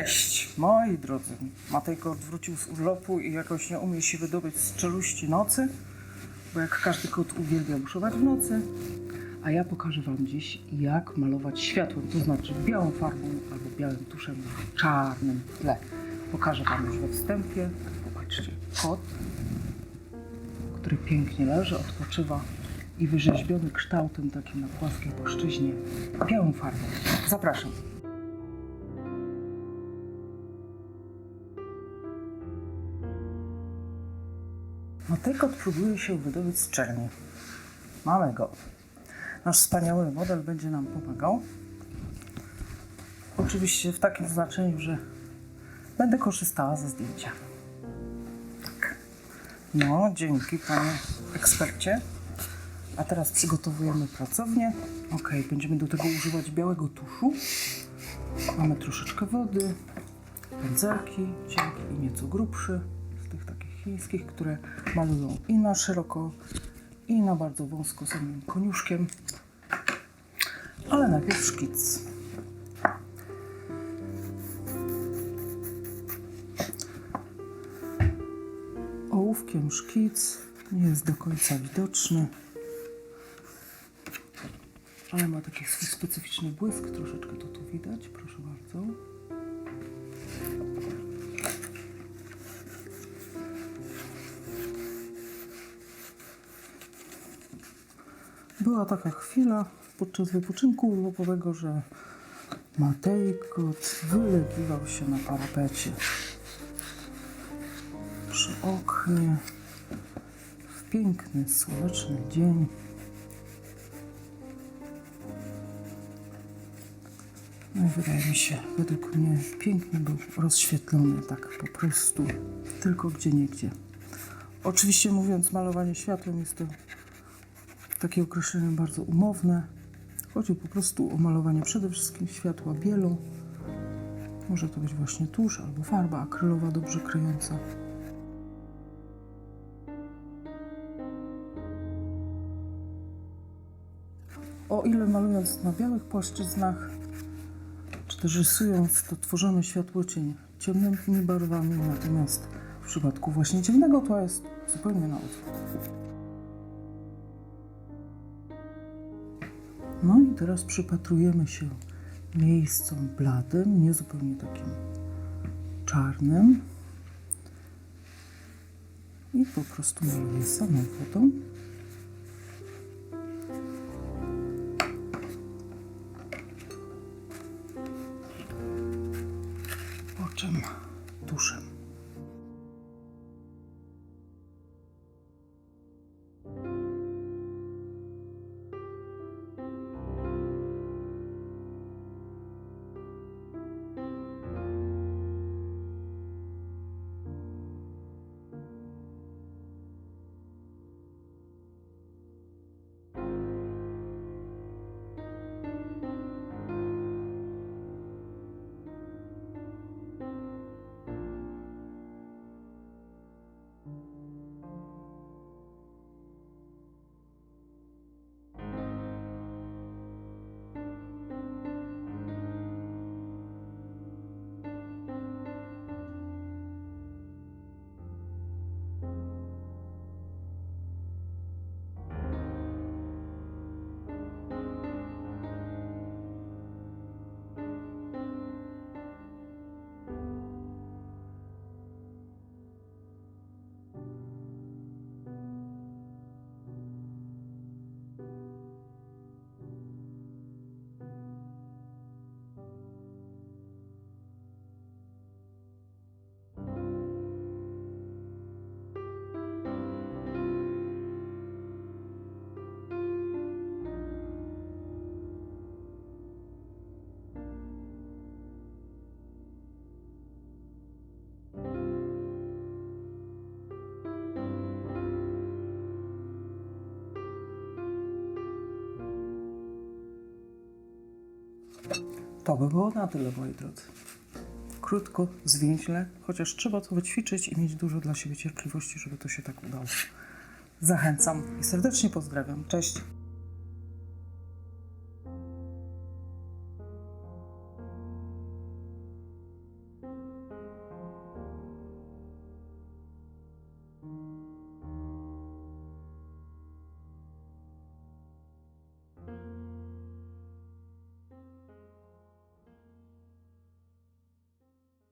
Cześć, moi drodzy. Matejko wrócił z urlopu i jakoś nie umie się wydobyć z czeluści nocy, bo jak każdy kot uwielbia buszować w nocy. A ja pokażę Wam dziś, jak malować światłem, to znaczy białą farbą albo białym tuszem na czarnym tle. Pokażę Wam już we wstępie. Popatrzcie, kot, który pięknie leży, odpoczywa i wyrzeźbiony kształtem takim na płaskiej płaszczyźnie białą farbą. Zapraszam. No ten kot próbuje się wydobyć z czerni. Mamy go. Nasz wspaniały model będzie nam pomagał. Oczywiście w takim znaczeniu, że będę korzystała ze zdjęcia. Tak. No, dzięki panie ekspercie. A teraz przygotowujemy pracownię. Ok, będziemy do tego używać białego tuszu. Mamy troszeczkę wody, pędzelki, cienki i nieco grubszy, chińskich, które malują i na szeroko, i na bardzo wąsko samym koniuszkiem. Ale najpierw szkic. Ołówkiem szkic nie jest do końca widoczny, ale ma taki swój specyficzny błysk, troszeczkę to tu widać, proszę bardzo. Była taka chwila podczas wypoczynku urlopowego, że Matejkot wylegiwał się na parapecie przy oknie w piękny, słoneczny dzień. No i wydaje mi się, według mnie pięknie był rozświetlony, tak po prostu, tylko gdzie niegdzie. Oczywiście mówiąc malowanie światłem jest to takie określenie bardzo umowne. Chodzi po prostu o malowanie przede wszystkim światła bielą. Może to być właśnie tusz albo farba akrylowa dobrze kryjąca. O ile malując na białych płaszczyznach, czy też rysując, to tworzymy światło cień ciemnymi barwami, natomiast w przypadku właśnie ciemnego tła jest zupełnie na odwrót. No i teraz przypatrujemy się miejscom bladym, nie zupełnie takim czarnym. I po prostu maluję samą wodą. To by było na tyle, moi drodzy. Krótko, zwięźle, chociaż trzeba to wyćwiczyć i mieć dużo dla siebie cierpliwości, żeby to się tak udało. Zachęcam i serdecznie pozdrawiam. Cześć!